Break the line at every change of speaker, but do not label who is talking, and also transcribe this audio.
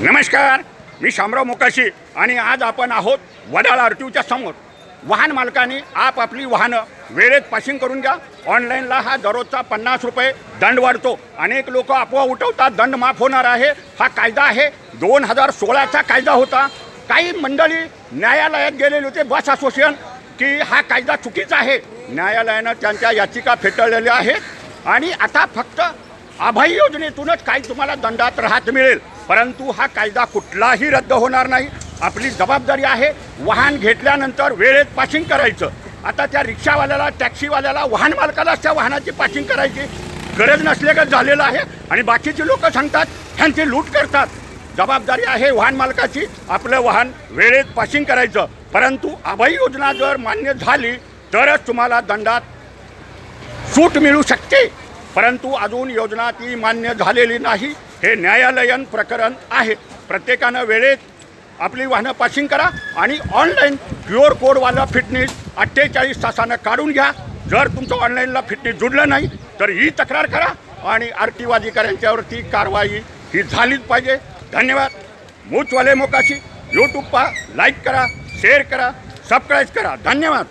नमस्कार मी शामराव मोकाशी आणि आज आपण आहोत वडाळ आर टी ओच्या समोर. वाहन मालकांनी आपापली वाहनं वेळेत पासिंग करून घ्या. ऑनलाईनला हा दररोजचा पन्नास रुपये दंड वाढतो. अनेक लोक आपोआप उठवतात दंड माफ होणार आहे. हा कायदा आहे दोन हजार सोळाचा कायदा होता. काही मंडळी न्यायालयात गेलेले होते बस असोसिएशन की हा कायदा चुकीचा आहे. न्यायालयानं त्यांच्या याचिका फेटाळलेल्या आहेत. आणि आता फक्त अभय योजनेतूनच काही तुम्हाला दंडात राहत मिळेल. परंतु हा कायदा कुठलाही रद्द होणार नाही. आपली जबाबदारी आहे वाहन घेतल्यानंतर वेळेत पासिंग करायचं. आता त्या रिक्षावाल्याला टॅक्सीवाल्याला वाहन मालकालाच त्या वाहनाची पासिंग करायची गरज नसल्यागत झालेलं आहे आणि बाकीचे लोक सांगतात ह्यांची लूट करतात. जबाबदारी आहे वाहन मालकाची आपलं वाहन वेळेत पासिंग करायचं. परंतु अभय योजना जर मान्य झाली तरच तुम्हाला दंडात सूट मिळू शकते. परंतु अजून योजना ती मान्य झालेली नाही. हे न्यायालयीन प्रकरण आहे. प्रत्येकानं वेळेत आपली वाहनं पासिंग करा आणि ऑनलाईन प्युअर कोडवाला फिटनेस अठ्ठेचाळीस तासानं काढून घ्या. जर तुमचं ऑनलाईनला फिटनेस जुडलं नाही तर ही तक्रार करा आणि आर टी अधिकाऱ्यांच्यावरती कारवाई ही झालीच पाहिजे. धन्यवाद. मूचवाले मोकाशी. यूट्यूब पहा लाईक करा शेअर करा सबस्क्राईब करा. धन्यवाद.